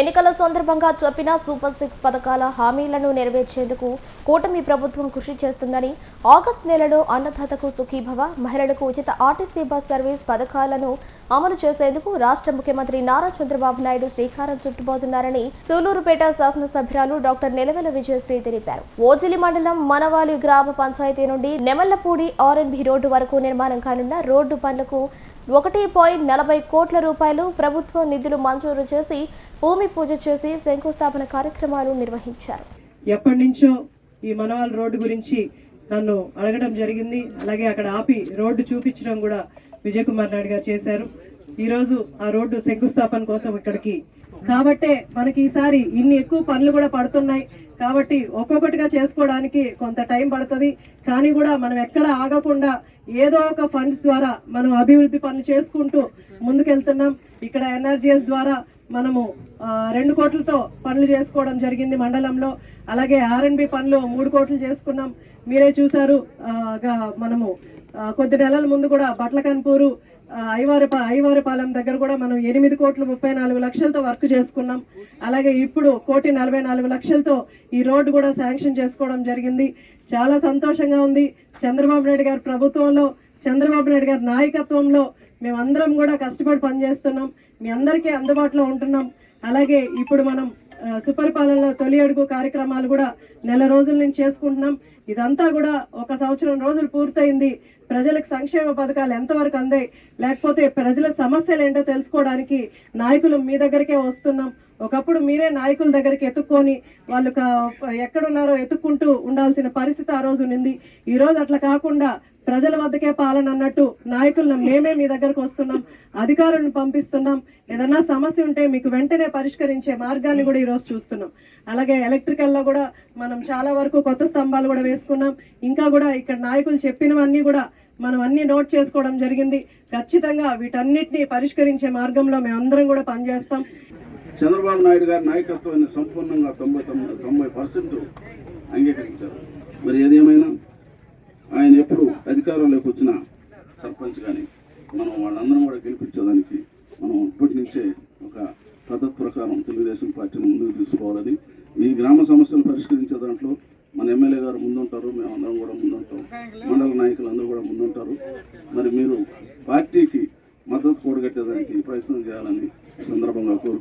ఎన్నికల సందర్భంగా చెప్పిన సూపర్ సిక్స్ పథకాల హామీలను నెరవేర్చేందుకు కూటమి ప్రభుత్వం కృషి చేస్తుందని ఆగస్టు నెలలో అన్నదాతకు సుఖీభవ మహిళలకు ఉచిత ఆర్టీసీ బస్ సర్వీస్ పథకాలను అమలు చేసేందుకు రాష్ట్ర ముఖ్యమంత్రి నారా చంద్రబాబు నాయుడు శ్రీకారం చుట్టుబోతున్నారని సూలూరుపేట శాసనసభ్యురాలు డాక్టర్ నిలవెల విజయశ్రీ తెలిపారు. ఓజిలి మండలం మనవాలి గ్రామ పంచాయతీ నుండి నెమల్లపూడి ఆర్ఎన్బి రోడ్డు వరకు నిర్మాణం కానున్న రోడ్డు పనులకు ఒకటి పాయింట్ నలభై కోట్ల రూపాయలు ప్రభుత్వం నిధులు మంజూరు చేసి భూమి పూజ చేసి శంకుస్థాపన కార్యక్రమాలు నిర్వహించారు. ఎప్పటి నుంచో ఈ మనవాల్ రోడ్డు గురించి నన్ను అడగడం జరిగింది. అలాగే అక్కడ ఆపి రోడ్డు చూపించడం కూడా విజయ్ కుమార్ నాయుడు గారు చేశారు. ఈరోజు ఆ రోడ్డు శంకుస్థాపన కోసం ఇక్కడికి. కాబట్టే మనకి ఈసారి ఇన్ని ఎక్కువ పనులు కూడా పడుతున్నాయి. కాబట్టి ఒక్కొక్కటిగా చేసుకోవడానికి కొంత టైం పడుతుంది. కానీ కూడా మనం ఎక్కడ ఆగకుండా ఏదో ఒక ఫండ్స్ ద్వారా మనం అభివృద్ధి పనులు చేసుకుంటూ ముందుకెళ్తున్నాం. ఇక్కడ ఎన్ఆర్జీఎస్ ద్వారా మనము రెండు కోట్లతో పనులు చేసుకోవడం జరిగింది మండలంలో. అలాగే ఆర్ఎన్బి పనులు మూడు కోట్లు చేసుకున్నాం. మీరే చూశారు గా- మనము కొద్ది నెలల ముందు కూడా బట్లకన్పూరు ఐవారిపా ఐవారిపాలెం దగ్గర కూడా మనం ఎనిమిది కోట్లు ముప్పై నాలుగు లక్షలతో వర్క్ చేసుకున్నాం. అలాగే ఇప్పుడు కోటి నలభై నాలుగు లక్షలతో ఈ రోడ్డు కూడా శాంక్షన్ చేసుకోవడం జరిగింది. చాలా సంతోషంగా ఉంది. చంద్రబాబు నాయుడు గారి ప్రభుత్వంలో చంద్రబాబు నాయుడు గారి నాయకత్వంలో మేమందరం కూడా కష్టపడి పనిచేస్తున్నాం. మీ అందరికీ అందుబాటులో ఉంటున్నాం. అలాగే ఇప్పుడు మనం సూపర్ పాలనలో తొలి అడుగు కార్యక్రమాలు కూడా నెల రోజుల నుంచి చేసుకుంటున్నాం. ఇదంతా కూడా ఒక సంవత్సరం రోజులు పూర్తయింది. ప్రజలకు సంక్షేమ పథకాలు ఎంతవరకు అందాయి లేకపోతే ప్రజల సమస్యలు ఏంటో తెలుసుకోవడానికి నాయకులు మీ దగ్గరికే వస్తున్నాం. ఒకప్పుడు మీరే నాయకుల దగ్గరికి ఎత్తుక్కొని వాళ్ళు ఎక్కడున్నారో ఎత్తుక్కుంటూ ఉండాల్సిన పరిస్థితి ఆ రోజు నింది ఈ రోజు అట్లా కాకుండా ప్రజల వద్దకే పాలన అన్నట్టు నాయకులను మేమే మీ దగ్గరకు వస్తున్నాం అధికారులను పంపిస్తున్నాం. ఏదన్నా సమస్య ఉంటే మీకు వెంటనే పరిష్కరించే మార్గాన్ని కూడా ఈరోజు చూస్తున్నాం. అలాగే ఎలక్ట్రికల్లో కూడా మనం చాలా వరకు కొత్త స్తంభాలు కూడా వేసుకున్నాం. ఇంకా కూడా ఇక్కడ నాయకులు చెప్పినవన్నీ కూడా మనం అన్ని నోట్ చేసుకోవడం జరిగింది. ఖచ్చితంగా వీటన్నిటిని పరిష్కరించే మార్గంలో మేమందరం కూడా పనిచేస్తాం. చంద్రబాబు నాయుడు గారి నాయకత్వాన్ని సంపూర్ణంగా తొంభై తొమ్మిది తొంభై పర్సెంట్ అంగీకరించారు. మరి ఏదేమైనా ఆయన ఎప్పుడు అధికారంలోకి వచ్చిన సర్పంచ్ కానీ మనం వాళ్ళందరం కూడా గెలిపించేదానికి మనం ఇప్పటి నుంచే ఒక పద్ధతి ప్రకారం తెలుగుదేశం పార్టీని ముందుకు తీసుకోవాలని ఈ గ్రామ సమస్యలు పరిష్కరించే దాంట్లో మన ఎమ్మెల్యే గారు ముందుంటారు మేమందరం కూడా ముందుంటాం. మండల నాయకులు అందరూ కూడా ముందుంటారు. మరి మీరు పార్టీకి మద్దతు కూడగట్టేదానికి ప్రయత్నం చేయాలని సందర్భంగా కోరుకుంటున్నాను.